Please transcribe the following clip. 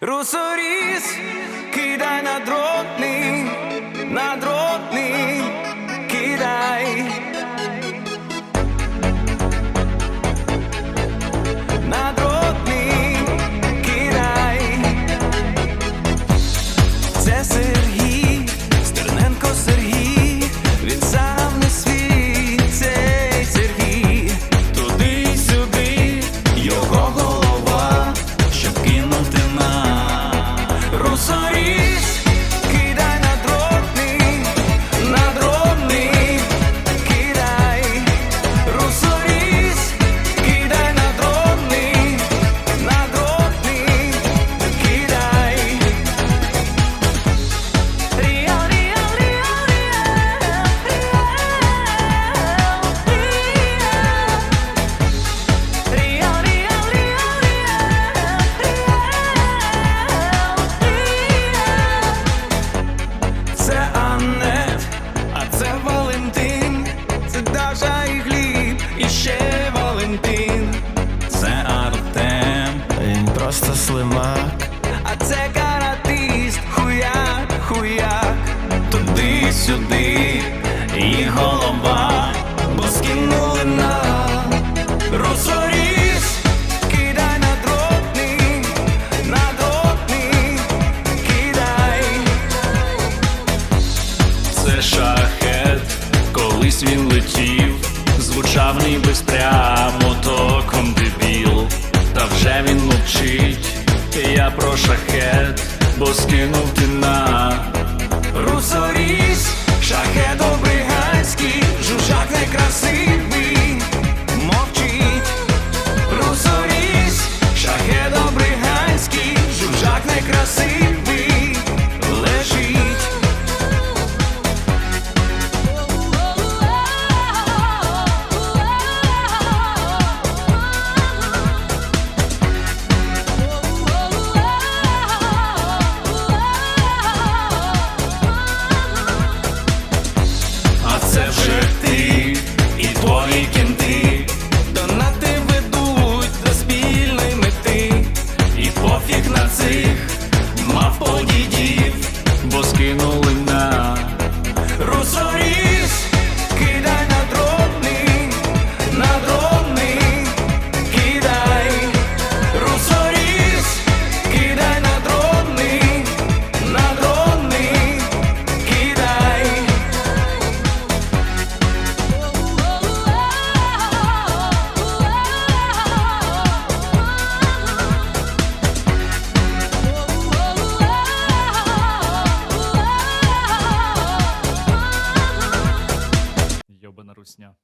Русоріс, кидай на дротний, на дротний, кидай. На дротний, кидай. Це Rosario. килимак, а це каратист, хуяк, хуяк, туди, сюди, і голова, бо скинули на розоріс, кидай на дробний, на дробний, кидай, це шахет, колись він летів, звучав ніби прямо я про шахет, бо скинув ти на русоріс, шахет добре. русня.